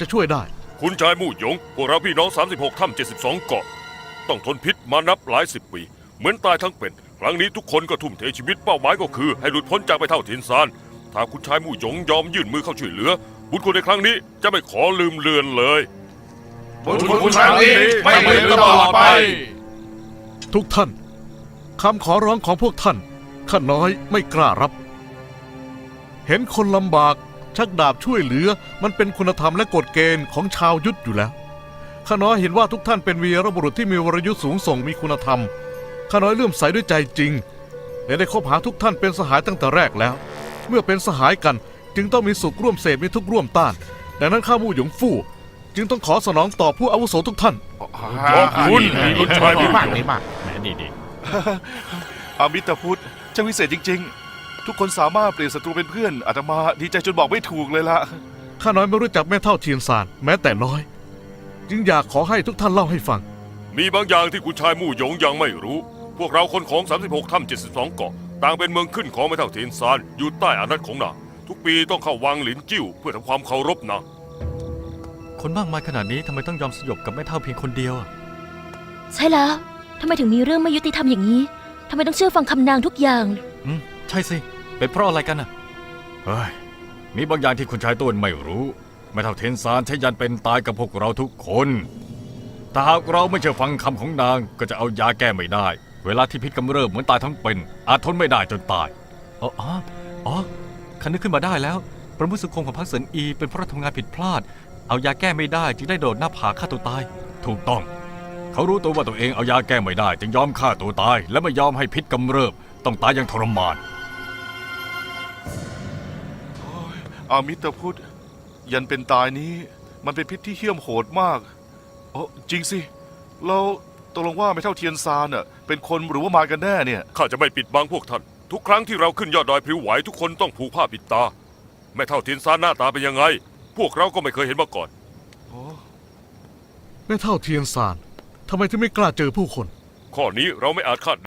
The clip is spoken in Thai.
จะช่วยได้ คุณชายมู่หยง พวกเราพี่น้อง 36 ถ้ำ72 เกาะ ต้องทนพิษมานับหลายสิบปี เหมือนตายทั้งเป็น ครั้งนี้ทุกคนก็ทุ่มเทชีวิตเป้าหมายก็คือ ให้หลุดพ้นจากไปเท่าถินซาน ถ้าคุณชายมู่หยงยอมยื่นมือเข้าช่วยเหลือ บุญคุณในครั้งนี้จะไม่ขอลืมเลือนเลย บุญคุณครั้งนี้ไม่ลืมตลอดไป ทุกท่านคำขอร้องของพวกท่านข้าน้อยไม่กล้ารับ เห็นคนลำบาก ชักดาบช่วยเหลือ มันเป็นคุณธรรมและกฎเกณฑ์ของชาวยุทธอยู่แล้วข้าน้อยเห็นว่าทุกท่านเป็นวีรบุรุษที่มีวรยุทธ์สูงส่งมีคุณธรรมข้าน้อยเลื่อมใสด้วยใจจริงและได้คบหาทุกท่านเป็นสหายตั้งแต่แรกแล้ว เมื่อเป็นสหายกันจึงต้องมีสุขร่วมเสพมีทุกข์ร่วมต้าน ดังนั้นข้ามู่หยงฟู่จึงต้องขอสนองต่อผู้อาวุโสทุกท่านขอบคุณคุณชายมู่หยงดีมากแหมนี่ดีอามิตรพุทธช่างวิเศษจริง ๆ ทุกคนสามารถเปลี่ยนศัตรูเป็นเพื่อนอาตมาดีใจจนบอกไม่ถูกเลยละข้าน้อยไม่รู้จักแม่เท่าเทียนสารแม้แต่น้อย จึงอยากขอให้ทุกท่านเล่าให้ฟัง มีบางอย่างที่คุณชายมู่หยงยังไม่รู้ พวกเราคนของ 36ถ้ำ72 เกาะ ต่างเป็นเมืองขึ้นของไม่เท่าเทียนซานอยู่ใต้อานัตของนางทุกปีต้องเข้าวังหลินจิ้วเพื่อทำความเคารพนางคนมากมายขนาดนี้ทำไมต้องยอมสยบกับแม่เท่าเพียงคนเดียวอะใช่แล้วทำไมถึงมีเรื่องไม่ยุติธรรมอย่างนี้ทำไมต้องเชื่อฟังคำนางทุกอย่าง อืมใช่สิ เป็นเพราะอะไรกันน่ะ เฮ้ย มีบางอย่างที่คุณชายต้นไม่รู้แม่เท่าเทนซานใช้ยันเป็นตายกับพวกเราทุกคน ถ้าหากเราไม่เชื่อฟังคำของนางก็จะเอายาแก้ไม่ได้ เวลาที่พิษกำเริบเหมือนตายทั้งเป็น อาจทนไม่ได้จนตาย อ๋อ อ๋ออ๋อคันนึกขึ้นมาได้แล้ว ประมุขสุคงของพักเซินอี เป็นเพราะทำงานผิดพลาด เอายาแก้ไม่ได้จึงได้โดดหน้าผาฆ่าตัวตาย ถูกต้อง เขารู้ตัวว่าตัวเองเอายาแก้ไม่ได้ จึงยอมฆ่าตัวตาย และไม่ยอมให้พิษกำเริบ ต้องตายอย่างทรมาน อามิตรพุทธยันเป็นตายนี้ มันเป็นพิษที่เหี้ยมโหดมากโอ้จริงสิเราตกลงว่าไม่เท่าเทียนซานน่ะเป็นคนหรือว่ามารกันแน่เนี่ย ข้าจะไม่ปิดบังพวกท่าน ทุกครั้งที่เราขึ้นยอดดอยพริ้วไหวทุกคนต้องผูกผ้าปิดตา แม่เท่าเทียนซานหน้าตาเป็นยังไง พวกเราก็ไม่เคยเห็นมาก่อน แม่เท่าเทียนสารทำไมถึงไม่กล้าเจอผู้คน ข้อนี้เราไม่อาจคาด